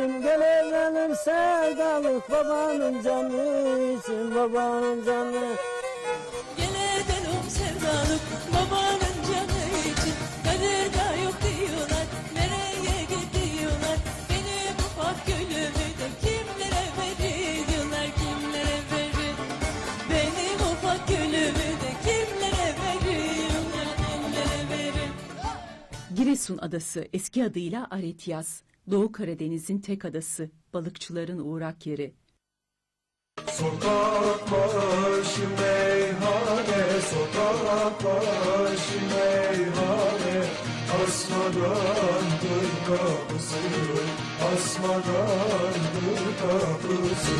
için Gel evlenim sevdalık babanın canı için babanın canı. Gel edelim sevdalık babanın canı için. Kader yok diyorlar nereye gidiyorlar? Benim ufak gülümü de kimlere veriyorlar kimlere verir? Benim ufak gülümü de kimlere veriyorlar kimlere verir? Giresun Adası eski adıyla Aretyaz, Doğu Karadeniz'in tek adası, balıkçıların uğrak yeri. Sokak başı meyhane, sokak başı meyhane. Asmadandır kapısı, asmadandır kapısı.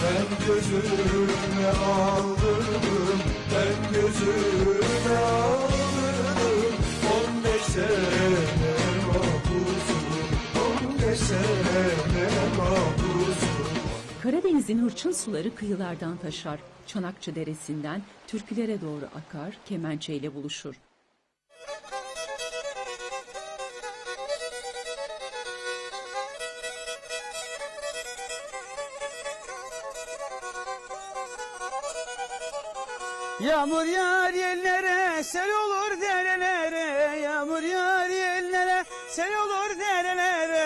Ben gözüme aldırdım, ben gözüme aldırdım. On beş Karadeniz'in hırçın suları kıyılardan taşar. Çanakçı Deresi'nden türkülere doğru akar, kemençeyle buluşur. Yağmur yağar yerlere, sel olur derelere. Yağmur yağar yerlere, sel olur derelere.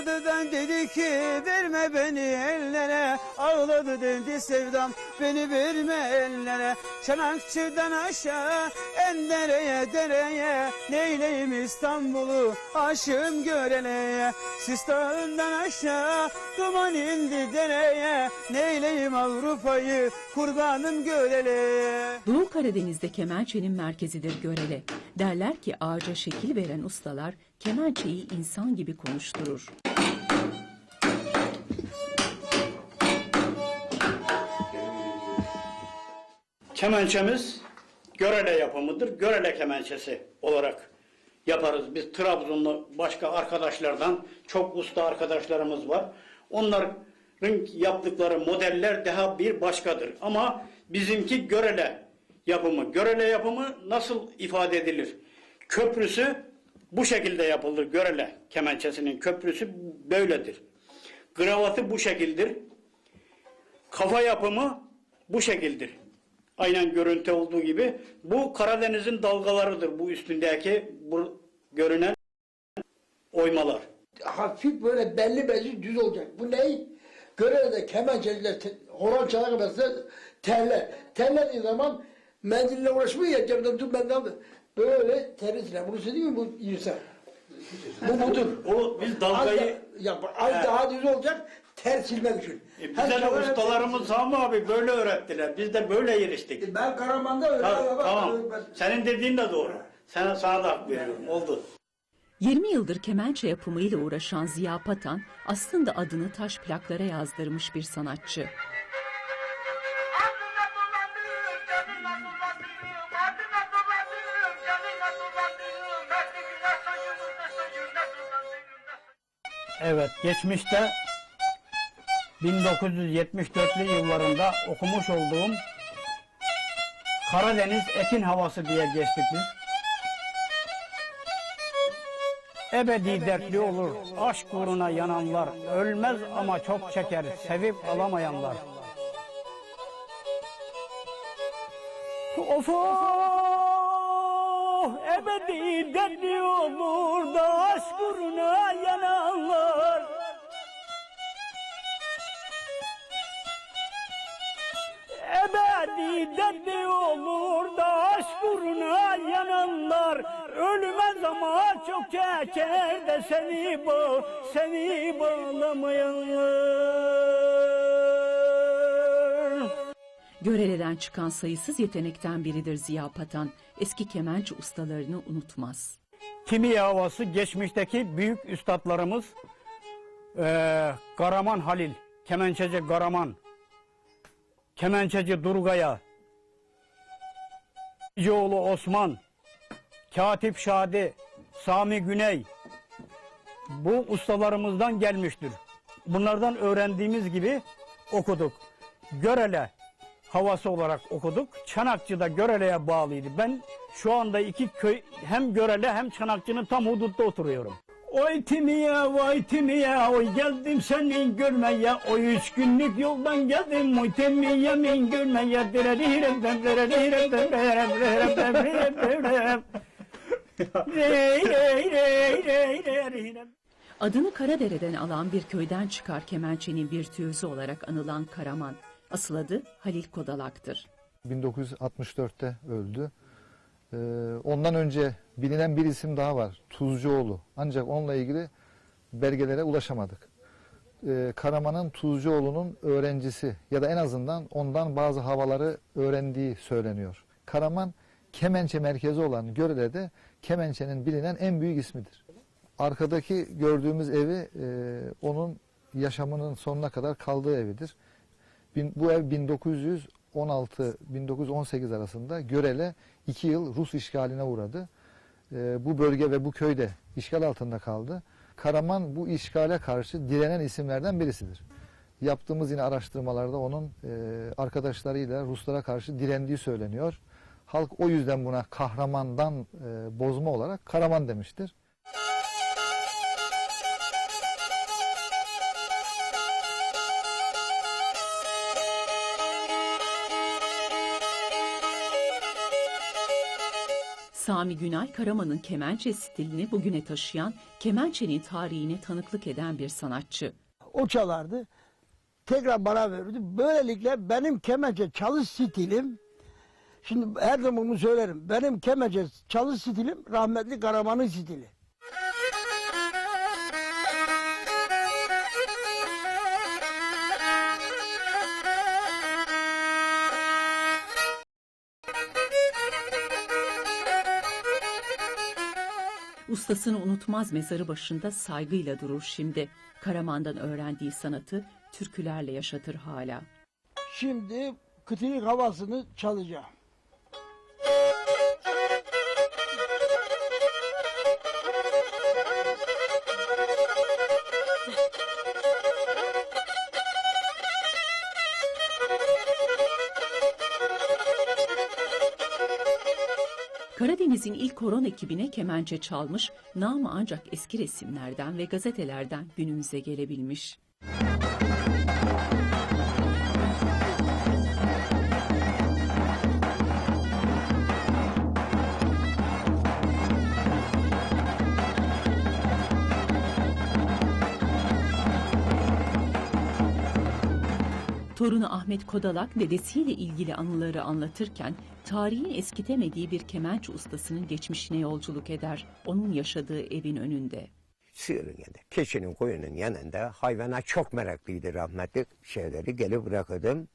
Ağladıdan dedi ki verme beni ellere. Ağladı dedi sevdam beni verme ellere. Çanakçıdan aşağı en dereye dereye. Neyleyim İstanbul'u aşığım göreleye. Sistan'dan aşağı duman indi dereye. Neyleyim Avrupa'yı kurbanım göreleye. Doğu Karadeniz'de kemençenin merkezidir Görele. Derler ki ağaca şekil veren ustalar kemençeyi insan gibi konuşturur. Kemençemiz Görele yapımıdır. Görele kemençesi olarak yaparız. Biz Trabzonlu başka arkadaşlardan çok usta arkadaşlarımız var. Onların yaptıkları modeller daha bir başkadır. Ama bizimki Görele yapımı. Görele yapımı nasıl ifade edilir? Köprüsü bu şekilde yapılır. Görele kemençesinin köprüsü böyledir. Kravatı bu şekildir. Kafa yapımı bu şekildir. Aynen görüntü olduğu gibi. Bu Karadeniz'in dalgalarıdır bu üstündeki bu görünen oymalar. hafif böyle belli belli düz olacak. Bu ne? Görevde kemençeyle te, horon mesela terler. Terlediği zaman mendille uğraşmıyor ya ben de aldım. Böyle terisiyle. Bunu söyleyeyim mi bu insan? Bu budur. O biz Az, dalgayı da, ya, az Evet. daha düz olacak ter silmek için. e, bize Her de zaman- ustalarımız Sami abi böyle öğrettiler. Biz de böyle yetiştik. Ben Karaman'da öyle. Ha, bak, tamam. ben- Senin dediğin de doğru. Sana, sana da hak veriyorum. Oldu. 20 yıldır kemençe yapımıyla uğraşan Ziya Patan aslında adını taş plaklara yazdırmış bir sanatçı. Evet, geçmişte 1974'lü yıllarında okumuş olduğum Karadeniz Ekin Havası diye geçtik biz. Ebedi dertli olur, aşk uğruna yananlar, ölmez ama çok çeker, sevip alamayanlar. Of of, ebedi dertli olur da aşk uğruna yananlar. Ölmez ama çok çeker de seni bağ, seni bağlamayanlar Görele'den çıkan sayısız yetenekten biridir Ziya Patan. Eski kemençe ustalarını unutmaz. Kimi havası geçmişteki büyük üstadlarımız eee Karaman Halil, Kemençeci Karaman, Kemençeci Durgaya, Cioğlu Osman, Katip Şadi, Sami Güney bu ustalarımızdan gelmiştir. Bunlardan öğrendiğimiz gibi okuduk. Görele havası olarak okuduk. Çanakçı da Görele'ye bağlıydı. Ben şu anda iki köy hem Görele hem Çanakçı'nın tam hudutta oturuyorum. Oy Timiye, vay Timiye, oy geldim seni görmeye, oy üç günlük yoldan geldim, oy Timiye min görmeye, dem, dererihirem dem, dererem, dererem, dem, rey, rey, rey, rey, Adını Karadere'den alan bir köyden çıkar kemençenin virtüözü olarak anılan Karaman. Asıl adı Halil Kodalak'tır. 1964'te öldü. Ee, ondan önce bilinen bir isim daha var. Tuzcuoğlu. Ancak onunla ilgili belgelere ulaşamadık. Ee, Karaman'ın Tuzcuoğlu'nun öğrencisi ya da en azından ondan bazı havaları öğrendiği söyleniyor. Karaman Kemençe merkezi olan Görele'de Kemençe'nin bilinen en büyük ismidir. Arkadaki gördüğümüz evi e, onun yaşamının sonuna kadar kaldığı evidir. Bin- bu ev 1916-1918 arasında Görele 2 yıl Rus işgaline uğradı. Ee, bu bölge ve bu köyde işgal altında kaldı. Karaman bu işgale karşı direnen isimlerden birisidir. Yaptığımız yine araştırmalarda onun e, arkadaşlarıyla Ruslara karşı direndiği söyleniyor. Halk o yüzden buna kahramandan e, bozma olarak Karaman demiştir. Sami Günay Karaman'ın kemençe stilini bugüne taşıyan, kemençenin tarihine tanıklık eden bir sanatçı. O çalardı. Tekrar bana verirdi. Böylelikle benim kemençe çalış stilim Şimdi her zaman bunu söylerim. Benim kemençe çalış stilim rahmetli Karaman'ın stili. Ustasını unutmaz mezarı başında saygıyla durur şimdi. Karaman'dan öğrendiği sanatı türkülerle yaşatır hala. Şimdi kıtırık havasını çalacağım. Karadeniz'in ilk horon ekibine kemençe çalmış, namı ancak eski resimlerden ve gazetelerden günümüze gelebilmiş. Torunu Ahmet Kodalak dedesiyle ilgili anıları anlatırken tarihin eskitemediği bir kemençe ustasının geçmişine yolculuk eder. Onun yaşadığı evin önünde. sığırın yanında, keçinin koyunun yanında hayvana çok meraklıydı rahmetli şeyleri gelip bırakırdım.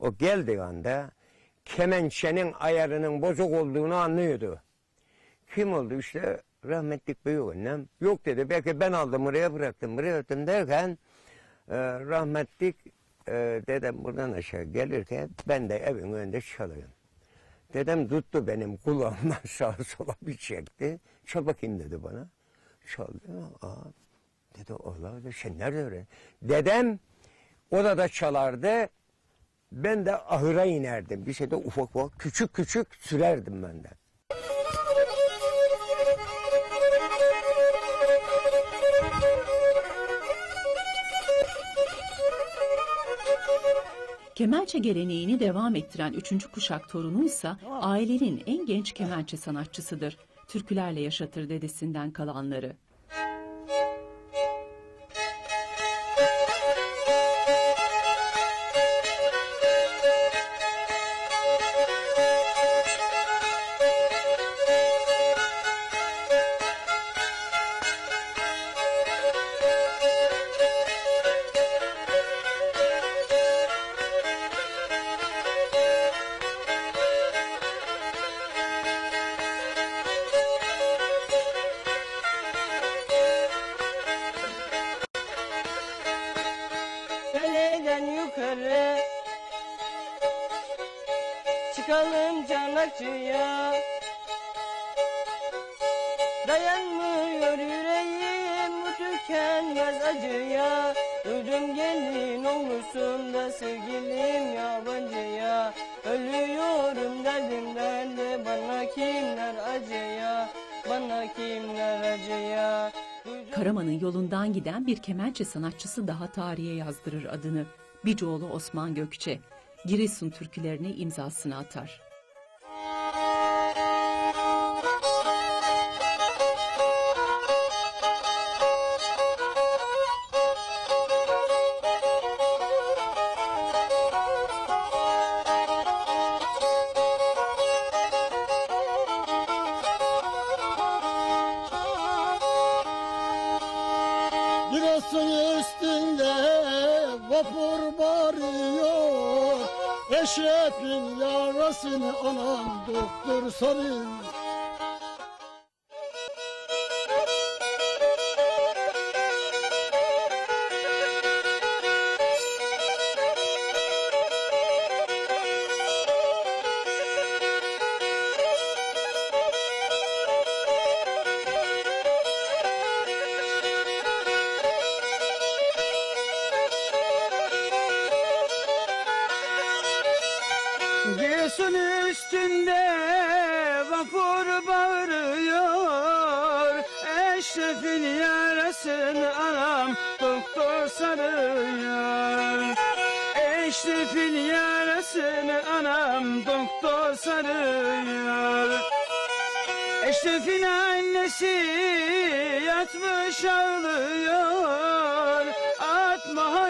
O geldiği anda kemençenin ayarının bozuk olduğunu anlıyordu. Kim oldu işte rahmetlik büyük annem. Yok dedi belki ben aldım buraya bıraktım buraya attım derken e, rahmetlik e, dedem buradan aşağı gelirken ben de evin önünde çalıyorum. Dedem tuttu benim kulağımdan sağa sola bir çekti. Çal bakayım dedi bana. Çaldı. Aa, dedi Allah dedi, sen nerede öğrendin? Dedem odada çalardı. Ben de ahıra inerdim. Bir şeyde ufak ufak küçük küçük sürerdim ben Kemençe geleneğini devam ettiren üçüncü kuşak torunuysa ailenin en genç kemençe sanatçısıdır. Türkülerle yaşatır dedesinden kalanları. Kaleden yukarı. Çıkalım canakçıya. Dayanmıyor yüreğim bu tükenmez acıya. Duydum gelin olmuşsun da sevgilim yabancıya. Ölüyorum derdimden de bana kimler acıya? Bana kimler acıya Karaman'ın yolundan giden bir kemençe sanatçısı daha tarihe yazdırır adını. Bicoğlu Osman Gökçe. Giresun türkülerine imzasını atar. Yarasını anam doktor sarıyor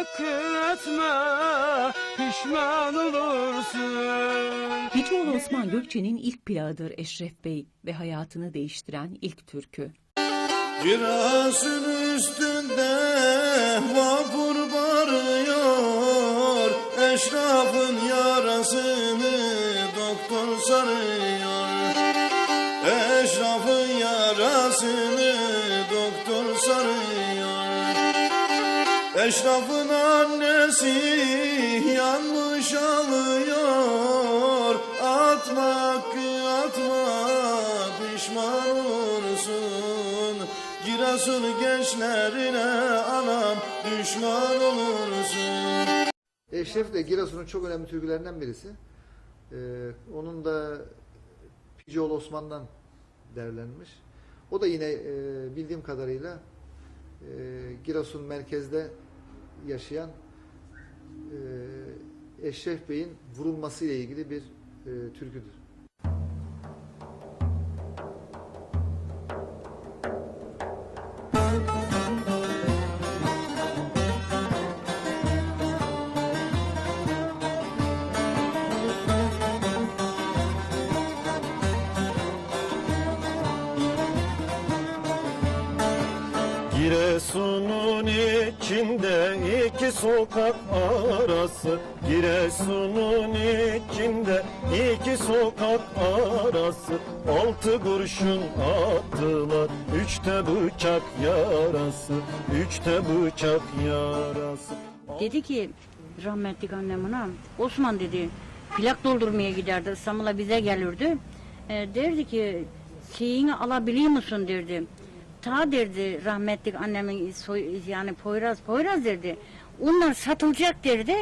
Atma pişman olursun Bicoğlu Osman Gökçe'nin ilk plağıdır Eşref Bey ve hayatını değiştiren ilk türkü. Girasın üstünde vapur varıyor Eşrafın yarasını doktor sarıyor Eşrafın annesi yanmış ağlıyor Atma hakkı atma pişman olursun Giresun gençlerine anam düşman olursun Eşref de Giresun'un çok önemli türkülerinden birisi. Ee, onun da Picoğlu Osman'dan derlenmiş. O da yine e, bildiğim kadarıyla e, Giresun merkezde yaşayan e, Eşref Bey'in vurulması ile ilgili bir e, türküdür. Giresun'un içinde iki sokak arası. Giresun'un içinde iki sokak arası. Altı kurşun attılar Üçte bıçak yarası. Üçte bıçak yarası. Dedi ki rahmetlik annem ona Osman dedi plak doldurmaya giderdi İstanbul'a bize gelirdi. E, derdi ki şeyini alabiliyor musun? derdi. Ta derdi rahmetlik annemin soy, yani Poyraz Poyraz derdi. Onlar satılacak derdi.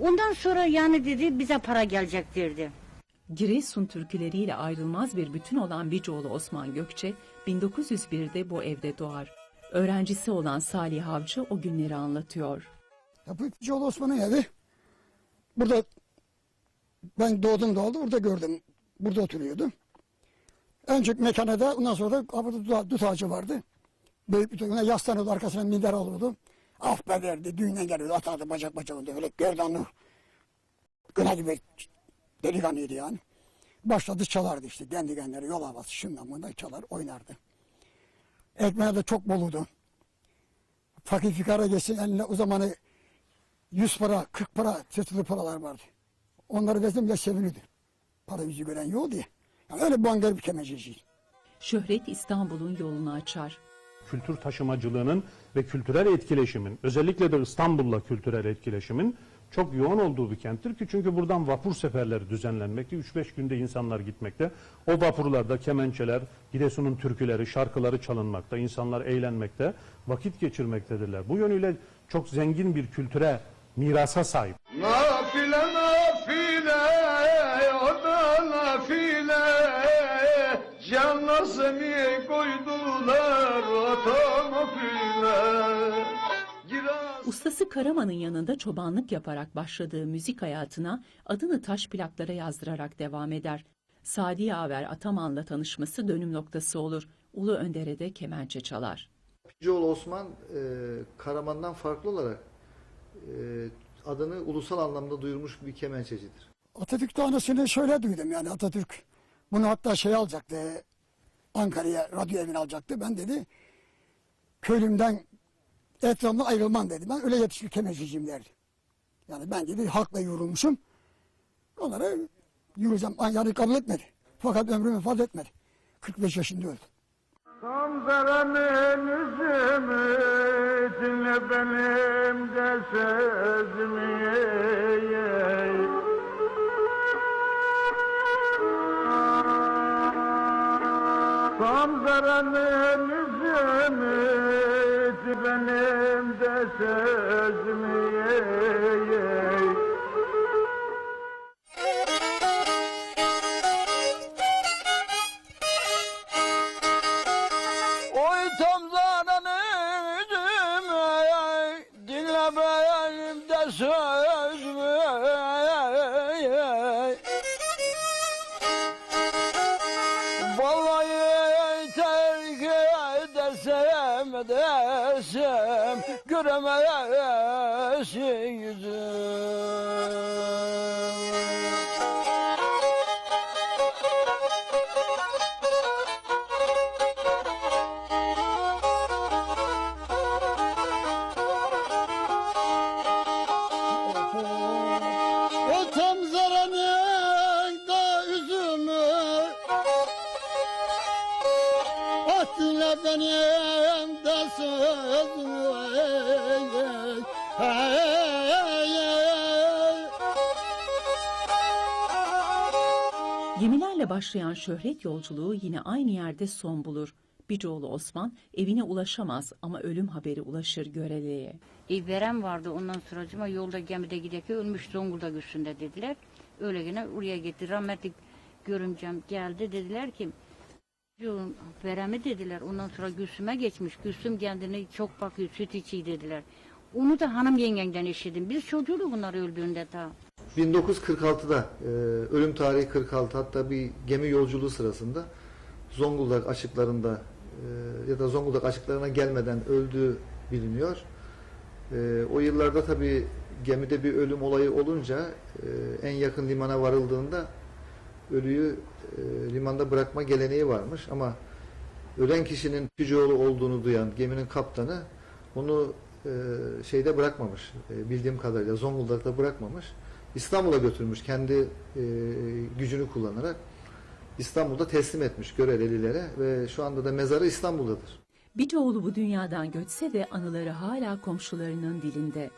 Ondan sonra yani dedi bize para gelecek derdi. Giresun türküleriyle ayrılmaz bir bütün olan Bicoğlu Osman Gökçe 1901'de bu evde doğar. Öğrencisi olan Salih Avcı o günleri anlatıyor. Yapıcıoğlu Osman'ın evi. Burada ben doğdum doğdu burada gördüm. Burada oturuyordu. Önce mekanada ondan sonra da kapıda dut, dut ağacı vardı. Büyük bir tane yaslanıyordu arkasına minder alıyordu. Af be derdi düğünden geliyordu atardı bacak bacağında öyle gerdanlı. Güne gibi delikanlıydı yani. Başladı çalardı işte kendi kendine yol havası şundan bundan çalar oynardı. Ekmeğe de çok boluydu. Fakir fikara geçsin eline o zamanı 100 para, 40 para sırtılı paralar vardı. Onları verdim bile sevinirdi. Para yüzü gören yok diye. Yani öyle banger bir kemenceciydi. Şöhret İstanbul'un yolunu açar. Kültür taşımacılığının ve kültürel etkileşimin özellikle de İstanbul'la kültürel etkileşimin çok yoğun olduğu bir kenttir ki çünkü buradan vapur seferleri düzenlenmekte. 3-5 günde insanlar gitmekte. O vapurlarda kemençeler, Giresun'un türküleri, şarkıları çalınmakta. insanlar eğlenmekte, vakit geçirmektedirler. Bu yönüyle çok zengin bir kültüre, mirasa sahip. Nafile Canlasını koydular otomobile Ustası Karaman'ın yanında çobanlık yaparak başladığı müzik hayatına adını taş plaklara yazdırarak devam eder. Sadi Yaver Ataman'la tanışması dönüm noktası olur. Ulu Önder'e de kemençe çalar. Picoğlu Osman e, Karaman'dan farklı olarak e, adını ulusal anlamda duyurmuş bir kemençecidir. Atatürk tanesini şöyle duydum yani Atatürk bunu hatta şey alacaktı Ankara'ya radyo evini alacaktı. Ben dedi köylümden etrafımdan ayrılmam dedi. Ben öyle yetişmiş kemençeciyim derdi. Yani ben dedi halkla yorulmuşum. Onlara yürüyeceğim. Yani kabul etmedi. Fakat ömrüm vefat etmedi. 45 yaşında öldü. Tam zaranın üzümü dinle benim de sözümü Tam zaranın üzümü benim de sözümü Oy Hey, hey. Gemilerle başlayan şöhret yolculuğu yine aynı yerde son bulur. Bicoğlu Osman evine ulaşamaz ama ölüm haberi ulaşır Görele'ye. E, verem vardı ondan sonra yolda gemide giderken ölmüş Zonguldak üstünde dediler. Öyle gene oraya gitti. Rahmetli görümcem geldi dediler ki "Çocuğum, veremi dediler. Ondan sonra Gülsüm'e geçmiş. Gülsüm kendini çok bakıyor süt içi dediler. Onu da hanım yengenden işledim. Biz çocuğu bunlar öldüğünde ta. 1946'da e, ölüm tarihi 46 hatta bir gemi yolculuğu sırasında Zonguldak açıklarında e, ya da Zonguldak açıklarına gelmeden öldüğü biliniyor. E, o yıllarda tabi gemide bir ölüm olayı olunca e, en yakın limana varıldığında ölüyü e, limanda bırakma geleneği varmış ama ölen kişinin Picoğlu olduğunu duyan geminin kaptanı onu e, şeyde bırakmamış. E, bildiğim kadarıyla Zonguldak'ta bırakmamış. İstanbul'a götürmüş kendi e, gücünü kullanarak. İstanbul'da teslim etmiş Görelililere ve şu anda da mezarı İstanbul'dadır. Bicoğlu bu dünyadan göçse de anıları hala komşularının dilinde.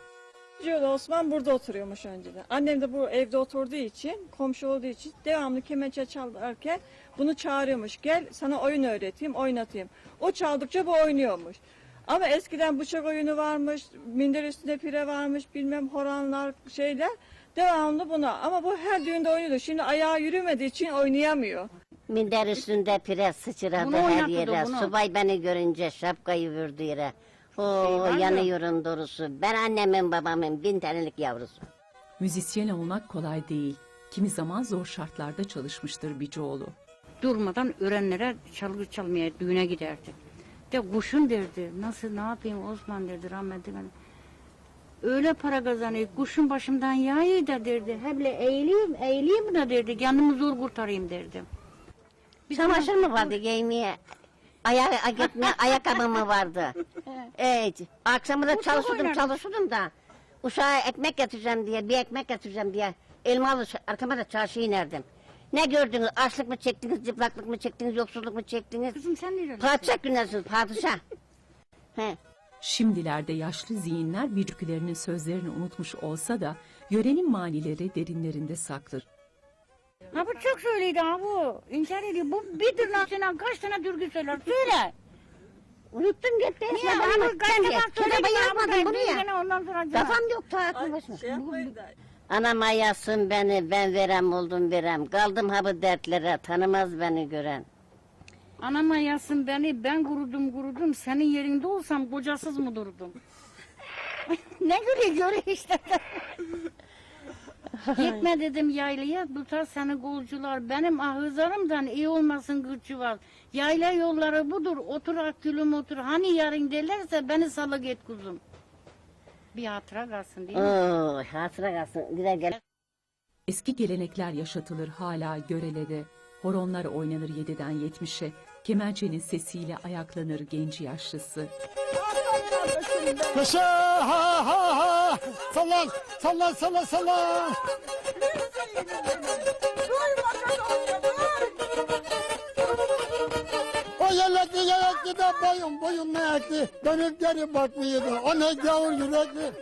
Cihan Osman burada oturuyormuş önceden. Annem de bu evde oturduğu için, komşu olduğu için devamlı kemençe çalarken bunu çağırıyormuş. Gel sana oyun öğreteyim, oynatayım. O çaldıkça bu oynuyormuş. Ama eskiden bıçak oyunu varmış, minder üstünde pire varmış, bilmem horanlar, şeyler. Devamlı buna. Ama bu her düğünde oynuyordu. Şimdi ayağı yürümediği için oynayamıyor. Minder üstünde pire sıçradı Bunu her oynatırdı, yere. bunu. Subay beni görünce şapkayı vurdu yere. O var ya. yanıyorum doğrusu. Ben annemin babamın bin tanelik yavrusu. Müzisyen olmak kolay değil. Kimi zaman zor şartlarda çalışmıştır Bicoğlu. Durmadan öğrenlere çalgı çalmaya düğüne giderdi. De kuşun derdi. Nasıl ne yapayım Osman dedi rahmetli. bana. Öyle para kazanıyor. Kuşun başımdan yağıyor da derdi. Heble eğileyim, eğileyim da derdi. Kendimi zor kurtarayım derdi. Çamaşır mı vardı giymeye? Ayak, gitmeye ayakkabı mı vardı? Evet. Akşamı da oynardık. çalışıyordum da. Uşağa ekmek getireceğim diye, bir ekmek getireceğim diye. Elmalı arkama da çarşıya inerdim. Ne gördünüz? Açlık mı çektiniz, cıplaklık mı çektiniz, yoksulluk mu çektiniz? Kızım sen nerelisin? Padişah günlersiniz, padişah. He. Şimdilerde yaşlı zihinler bir türkülerinin sözlerini unutmuş olsa da Yörenin manileri derinlerinde saklı. Ha bu çok söyledi ha bu. İnkar ediyor. Bu bir tırnağına kaç tane türkü söyler? Söyle. Unuttum gitti. Niye? Ya Ha ben bu kaç kendi- defa söyledi. Kitabı ha bu yazmadım bunu ya. Ondan sonra Kafam yok ta aklı başıma. Şey yapmayın da. Anam ayasın beni, ben verem oldum verem. Kaldım ha bu dertlere, tanımaz beni gören. Anam ayasın beni, ben kurudum kurudum. Senin yerinde olsam kocasız mı durdum? ne göre göre işte. Gitme dedim yaylaya, tutar seni golcular. Benim ahızlarımdan iyi olmasın gırçı var. Yayla yolları budur, otur akülüm otur. Hani yarın derlerse beni salık et kuzum. Bir hatıra kalsın değil mi? Oo, hatıra kalsın. Gider gel. Eski gelenekler yaşatılır hala Görele'de. Horonlar oynanır 7'den 70'e. Kemençenin sesiyle ayaklanır genci yaşlısı. Paşa ha ha ha. Sallan sallan sallan sallan. Yelekli de boyun boyun ne ekti. Dönüp geri bakmıyordu. O ne gavur yürekli.